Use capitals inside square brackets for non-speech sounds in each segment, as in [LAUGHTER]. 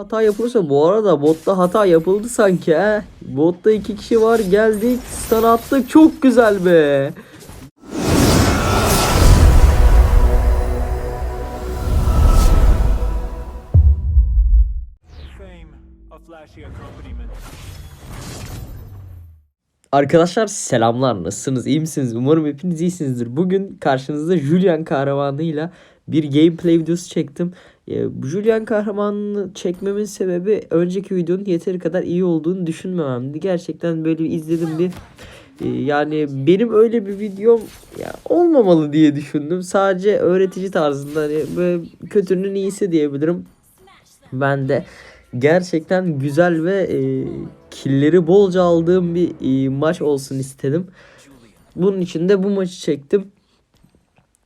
hata yapılırsa bu arada botta hata yapıldı sanki he. Botta iki kişi var geldik stun attık çok güzel be. Arkadaşlar selamlar nasılsınız iyi misiniz umarım hepiniz iyisinizdir. Bugün karşınızda Julian kahramanıyla bir gameplay videosu çektim. Ee, Julian kahramanını çekmemin sebebi önceki videonun yeteri kadar iyi olduğunu düşünmememdi. Gerçekten böyle bir izledim bir e, yani benim öyle bir videom ya, olmamalı diye düşündüm. Sadece öğretici tarzında hani böyle kötünün iyisi diyebilirim. Ben de gerçekten güzel ve e, killeri bolca aldığım bir e, maç olsun istedim. Bunun için de bu maçı çektim.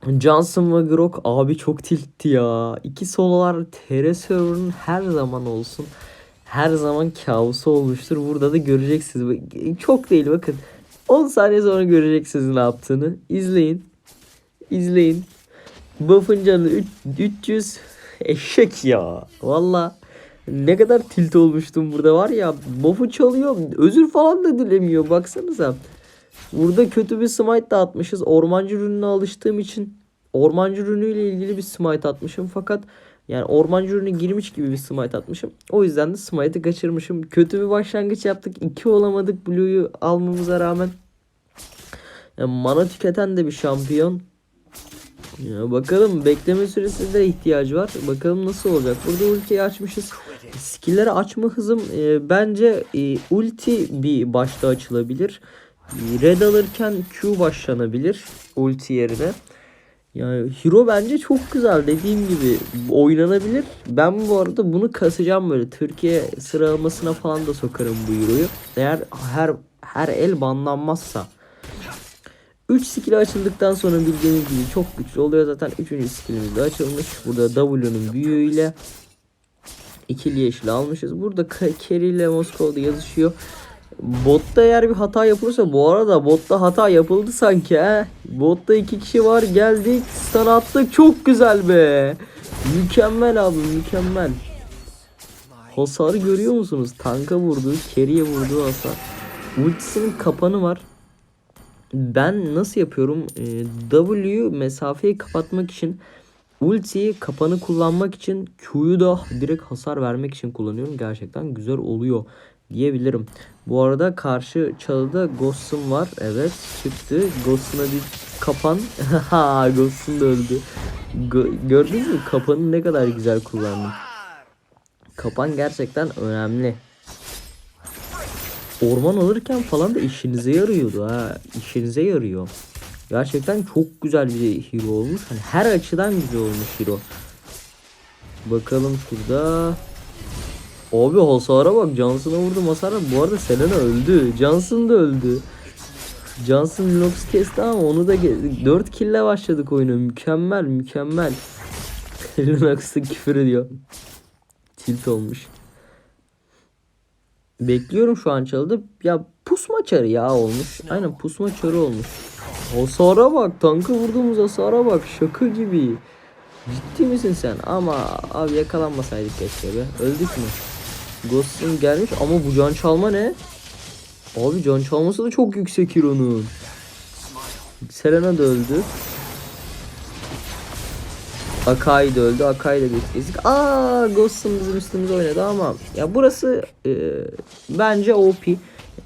Johnson ve Grok abi çok tiltti ya. İki sololar TR server'ın her zaman olsun. Her zaman kabusu olmuştur. Burada da göreceksiniz. Çok değil bakın. 10 saniye sonra göreceksiniz ne yaptığını. İzleyin. İzleyin. Buff'ın canı üç- 300 eşek ya. Valla ne kadar tilt olmuştum burada var ya. Buff'u çalıyor. Özür falan da dilemiyor. Baksanıza. Burada kötü bir smite de atmışız. Ormancı rününe alıştığım için ormancı rünüyle ilgili bir smite atmışım. Fakat yani ormancı rünü girmiş gibi bir smite atmışım. O yüzden de smite'ı kaçırmışım. Kötü bir başlangıç yaptık. 2 olamadık Blue'yu almamıza rağmen. Yani mana tüketen de bir şampiyon. Ya bakalım bekleme süresi de ihtiyacı var. Bakalım nasıl olacak. Burada ultiyi açmışız. Skill'leri açma hızım e, bence e, ulti bir başta açılabilir. E, Red alırken Q başlanabilir ulti yerine. Yani hero bence çok güzel dediğim gibi oynanabilir. Ben bu arada bunu kasacağım böyle Türkiye sıralamasına falan da sokarım bu hero'yu. Eğer her her el banlanmazsa. 3 skill açıldıktan sonra bildiğiniz gibi çok güçlü oluyor zaten. 3. skillimiz de açılmış. Burada W'nun büyüğüyle ikili yeşil almışız. Burada Kerry ile Moskova'da yazışıyor. Botta eğer bir hata yapılırsa bu arada botta hata yapıldı sanki he. Botta iki kişi var geldik stun attık çok güzel be. Mükemmel abi mükemmel. Hasarı görüyor musunuz? Tanka vurdu, Kerry'e vurdu hasar. Ultisinin kapanı var. Ben nasıl yapıyorum? Ee, W mesafeyi kapatmak için ultiyi kapanı kullanmak için Q'yu da direkt hasar vermek için kullanıyorum. Gerçekten güzel oluyor diyebilirim. Bu arada karşı çalıda Ghost'um var. Evet çıktı. Ghost'una bir kapan. [LAUGHS] Ha Ghost'um da öldü. Gö- gördünüz mü? Kapanı ne kadar güzel kullandım. Kapan gerçekten önemli. Orman alırken falan da işinize yarıyordu ha. İşinize yarıyor. Gerçekten çok güzel bir hero olmuş. Hani her açıdan güzel olmuş hero. Bakalım şurada. Abi hasara bak. Johnson'a vurdum hasara. Bu arada Selena öldü. Johnson da öldü. Johnson Linux kesti ama onu da 4 kille başladık oyuna. Mükemmel mükemmel. [LAUGHS] Linux'ta küfür ediyor. Tilt olmuş. Bekliyorum şu an çalıda. Ya pusma çarı ya olmuş. Aynen pusma çarı olmuş. Hasara bak. Tankı vurduğumuz hasara bak. Şaka gibi. Ciddi misin sen? Ama abi yakalanmasaydık keşke be. Öldük mü? Ghost'un gelmiş ama bu can çalma ne? Abi can çalması da çok yüksek Hero'nun. Selena da öldü. Akai de öldü. Akai de bir ezik. Aa Ghost'un bizim üstümüze oynadı ama ya burası e, bence OP.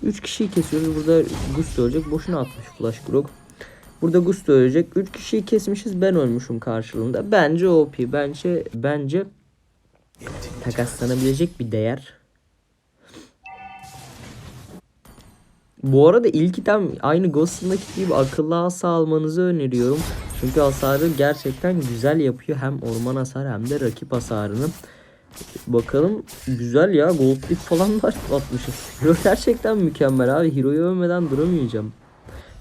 3 kişiyi kesiyoruz. Burada Gusto ölecek. Boşuna atmış Flash Grok. Burada Gusto ölecek. 3 kişiyi kesmişiz. Ben ölmüşüm karşılığında. Bence OP. Bence bence takaslanabilecek bir değer. Bu arada ilk item aynı Ghost'undaki gibi akıllı asa almanızı öneriyorum. Çünkü hasarı gerçekten güzel yapıyor. Hem orman hasarı hem de rakip hasarını. Bakalım güzel ya. Gold leaf falan da [LAUGHS] atmışız. Hero gerçekten mükemmel abi. Hero'yu övmeden duramayacağım.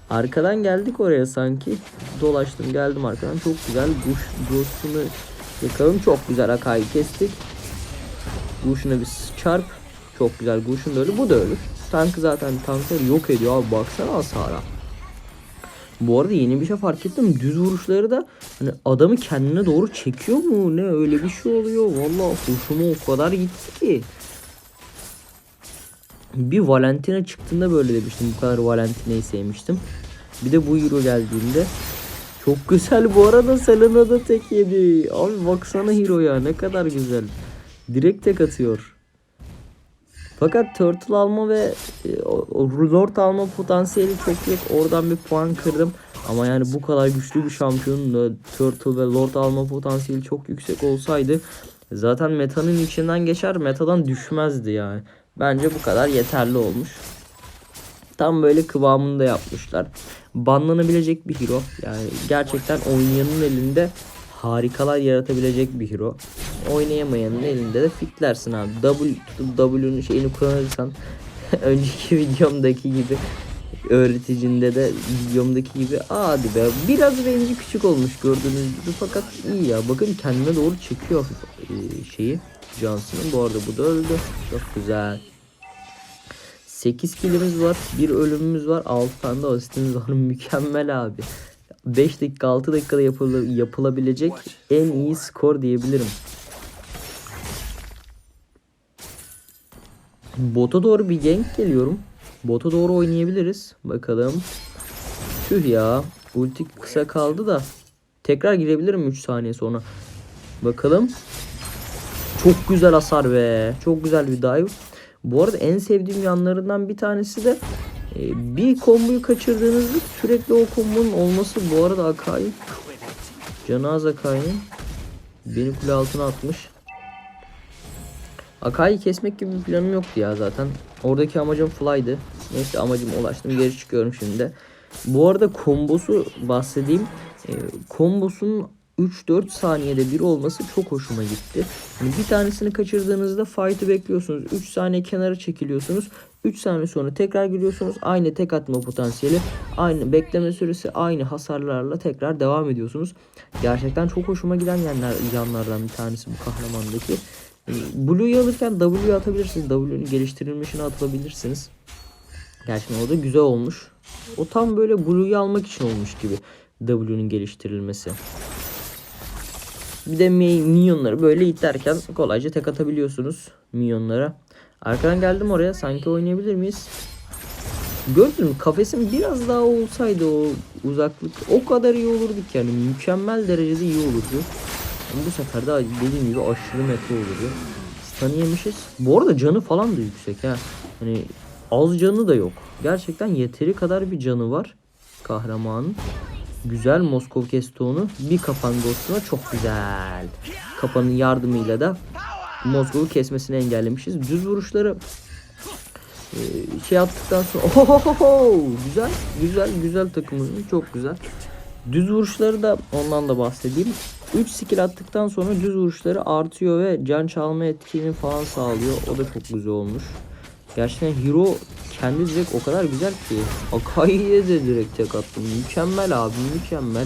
Arkadan geldik oraya sanki. Dolaştım geldim arkadan. Çok güzel. Ghost'unu yakalım. Çok güzel Akai'yi kestik. Gush'una bir çarp. Çok güzel. Gush'un da ölü. Bu da ölür. Tankı zaten tankları yok ediyor abi. Baksana hasara. Bu arada yeni bir şey fark ettim. Düz vuruşları da hani adamı kendine doğru çekiyor mu? Ne öyle bir şey oluyor. Vallahi hoşuma o kadar gitti ki. Bir Valentina çıktığında böyle demiştim. Bu kadar Valentina'yı sevmiştim. Bir de bu Euro geldiğinde. Çok güzel bu arada Selena da tek yedi. Abi baksana Hero'ya ne kadar güzel. Direkt tek atıyor. Fakat Turtle alma ve e, Lord alma potansiyeli çok yok. Oradan bir puan kırdım. Ama yani bu kadar güçlü bir şampiyonun Turtle ve Lord alma potansiyeli çok yüksek olsaydı zaten metanın içinden geçer metadan düşmezdi yani. Bence bu kadar yeterli olmuş. Tam böyle kıvamında yapmışlar. Banlanabilecek bir hero. Yani gerçekten oynayanın elinde harikalar yaratabilecek bir hero. Oynayamayanın elinde de fitlersin abi. W tutup W'nun şeyini kullanırsan [LAUGHS] önceki videomdaki gibi öğreticinde de videomdaki gibi hadi be biraz rengi küçük olmuş gördüğünüz gibi fakat iyi ya bakın kendine doğru çekiyor e, şeyi Johnson'ın bu arada bu da öldü çok güzel 8 kilimiz var. Bir ölümümüz var. 6 tane de asistimiz var. [LAUGHS] Mükemmel abi. 5 dakika 6 dakikada yapıla- yapılabilecek en iyi skor diyebilirim. Bota doğru bir gank geliyorum. Bota doğru oynayabiliriz. Bakalım. Tüh ya. Ulti kısa kaldı da. Tekrar girebilirim 3 saniye sonra. Bakalım. Çok güzel hasar be. Çok güzel bir dive. Bu arada en sevdiğim yanlarından bir tanesi de bir komboyu kaçırdığınızda sürekli o kombonun olması. Bu arada Akai canı az Akai'nin beni kule altına atmış. Akai'yi kesmek gibi bir planım yoktu ya zaten. Oradaki amacım fly'dı. Neyse amacıma ulaştım. Geri çıkıyorum şimdi. Bu arada kombosu bahsedeyim. E, kombosunun 3-4 saniyede bir olması çok hoşuma gitti. Yani bir tanesini kaçırdığınızda fight'ı bekliyorsunuz. 3 saniye kenara çekiliyorsunuz. 3 saniye sonra tekrar giriyorsunuz. Aynı tek atma potansiyeli, aynı bekleme süresi, aynı hasarlarla tekrar devam ediyorsunuz. Gerçekten çok hoşuma giden yanlar, yanlardan bir tanesi bu kahramandaki. Blue'yu alırken W atabilirsiniz. W'nin geliştirilmişini atabilirsiniz. Gerçekten o da güzel olmuş. O tam böyle Blue'yu almak için olmuş gibi. W'nin geliştirilmesi. Bir de mi- minyonları böyle iterken kolayca tek atabiliyorsunuz minyonlara. Arkadan geldim oraya. Sanki oynayabilir miyiz? Gördün mü? Kafesim biraz daha olsaydı o uzaklık o kadar iyi olurduk yani. Mükemmel derecede iyi olurdu. Ama bu sefer de dediğim gibi aşırı metre olurdu. Stun yemişiz. Bu arada canı falan da yüksek ha. Hani az canı da yok. Gerçekten yeteri kadar bir canı var kahramanın. Güzel Moskov kesti. Bir kapan ghost'una çok güzel. Kapanın yardımıyla da Moskov'u kesmesini engellemişiz. Düz vuruşları e, şey yaptıktan sonra Ohohoho! güzel güzel güzel takımımız çok güzel. Düz vuruşları da ondan da bahsedeyim. 3 skill attıktan sonra düz vuruşları artıyor ve can çalma etkinliğini falan sağlıyor. O da çok güzel olmuş. Gerçekten hero kendi direkt o kadar güzel ki. Akai'ye de direkt tek attım. Mükemmel abi mükemmel.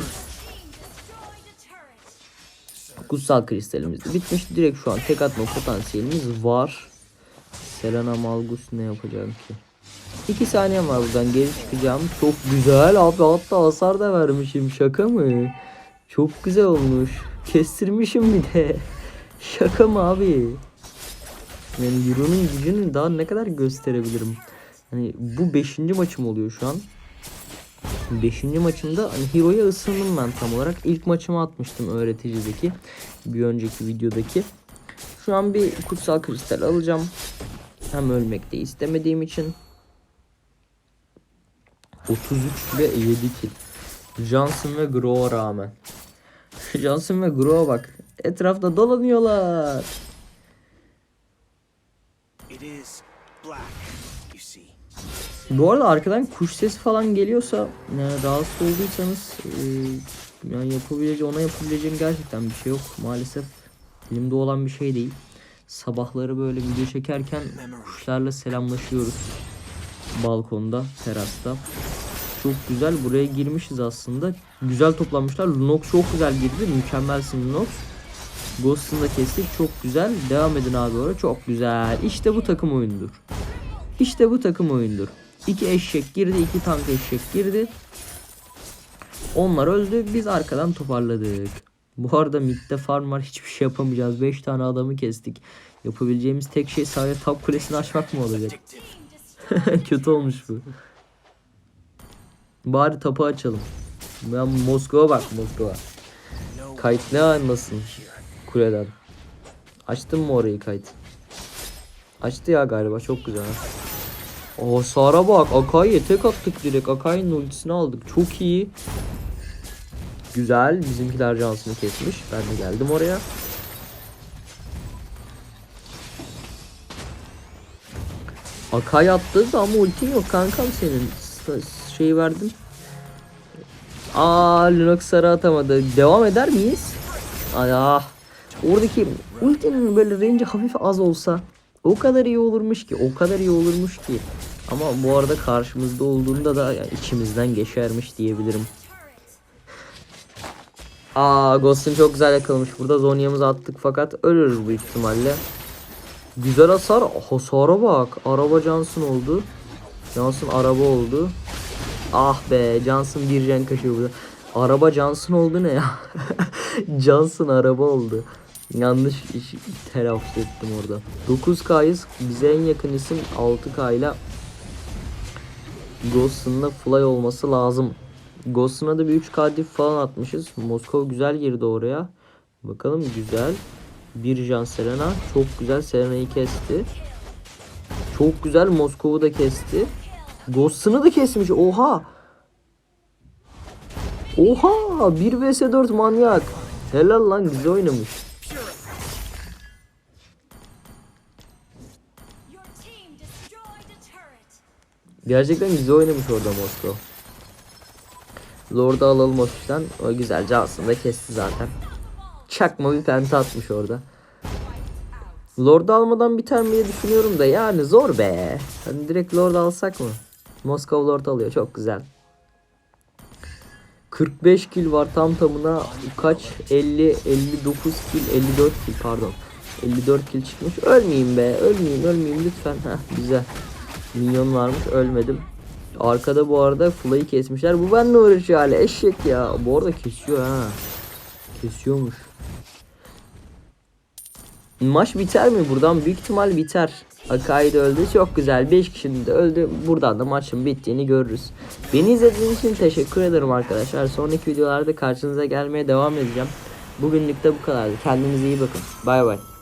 Kutsal kristalimiz de bitmiş. Direkt şu an tek atma potansiyelimiz var. Selena Malgus ne yapacağım ki? 2 saniyem var buradan geri çıkacağım. Çok güzel abi hatta hasar da vermişim. Şaka mı? Çok güzel olmuş. Kestirmişim bir de. [LAUGHS] Şaka mı abi? Yani Euro'nun gücünü daha ne kadar gösterebilirim? Hani bu 5. maçım oluyor şu an. 5. maçımda hani Hero'ya ısındım ben tam olarak. İlk maçımı atmıştım öğreticideki. Bir önceki videodaki. Şu an bir kutsal kristal alacağım. Hem ölmek de istemediğim için. 33 ve 7 kill. Johnson ve Grove'a rağmen. [LAUGHS] Johnson ve Grove bak. Etrafta dolanıyorlar. It is black. Bu arada arkadan kuş sesi falan geliyorsa yani rahatsız olduysanız e, yani yapabileceğim ona yapabileceğim gerçekten bir şey yok maalesef elimde olan bir şey değil. Sabahları böyle video çekerken kuşlarla selamlaşıyoruz. Balkonda, terasta. Çok güzel buraya girmişiz aslında. Güzel toplanmışlar. Lunox çok güzel girdi. Mükemmelsin Lunox. Ghost'unu da kestik. Çok güzel. Devam edin abi oraya. Çok güzel. İşte bu takım oyundur. İşte bu takım oyundur. İki eşek girdi, iki tank eşek girdi. Onlar öldü biz arkadan toparladık. Bu arada midde farm var hiçbir şey yapamayacağız. 5 tane adamı kestik. Yapabileceğimiz tek şey sadece top kulesini açmak mı olacak? [LAUGHS] Kötü olmuş bu. Bari tapu açalım. Ben Moskova bak Moskova. Kayıt ne anlasın kuleden. Açtın mı orayı kayıt? Açtı ya galiba çok güzel. O Sara bak Akai'ye tek attık direkt. Akai'nin ultisini aldık. Çok iyi. Güzel. Bizimkiler cansını kesmiş. Ben de geldim oraya. Akai attı da ama ultin yok kankam senin. Şey verdim. Aa Lunox sarı atamadı. Devam eder miyiz? Ay ah. Oradaki ultinin böyle range hafif az olsa o kadar iyi olurmuş ki. O kadar iyi olurmuş ki. Ama bu arada karşımızda olduğunda da yani içimizden geçermiş diyebilirim. Aa Ghost'un çok güzel yakalamış. Burada Zonya'mızı attık fakat ölürüz bu ihtimalle. Güzel hasar. Hasara bak. Araba Johnson oldu. Johnson araba oldu. Ah be Johnson bir can kaşıyor burada. Araba Johnson oldu ne ya? [LAUGHS] Johnson araba oldu. Yanlış iş telaffuz ettim orada. 9K'yız. Bize en yakın isim 6K ile Ghost'un da fly olması lazım. Ghost'una da bir 3K diff falan atmışız. Moskova güzel girdi oraya. Bakalım güzel. Bir can Serena. Çok güzel Serena'yı kesti. Çok güzel Moskova'u da kesti. Ghost'unu da kesmiş. Oha. Oha. 1 vs 4 manyak. Helal lan güzel oynamış. Gerçekten güzel oynamış orada Moskova. Lord'u alalım hafiften. O güzelce aslında kesti zaten. Çakma bir penta atmış orada. Lord'u almadan biter mi diye düşünüyorum da yani zor be. Hani direkt Lord alsak mı? Moskova Lord alıyor çok güzel. 45 kill var tam tamına kaç 50 59 kill 54 kill pardon 54 kill çıkmış ölmeyeyim be ölmeyeyim ölmeyeyim lütfen Heh, güzel minyon varmış ölmedim arkada bu arada Fly'ı kesmişler bu benimle uğraşıyor hala eşek ya bu arada kesiyor ha kesiyormuş Maç biter mi? Buradan büyük ihtimal biter. Akai de öldü. Çok güzel. 5 kişinin de öldü. Buradan da maçın bittiğini görürüz. Beni izlediğiniz için teşekkür ederim arkadaşlar. Sonraki videolarda karşınıza gelmeye devam edeceğim. Bugünlük de bu kadardı. Kendinize iyi bakın. Bay bay.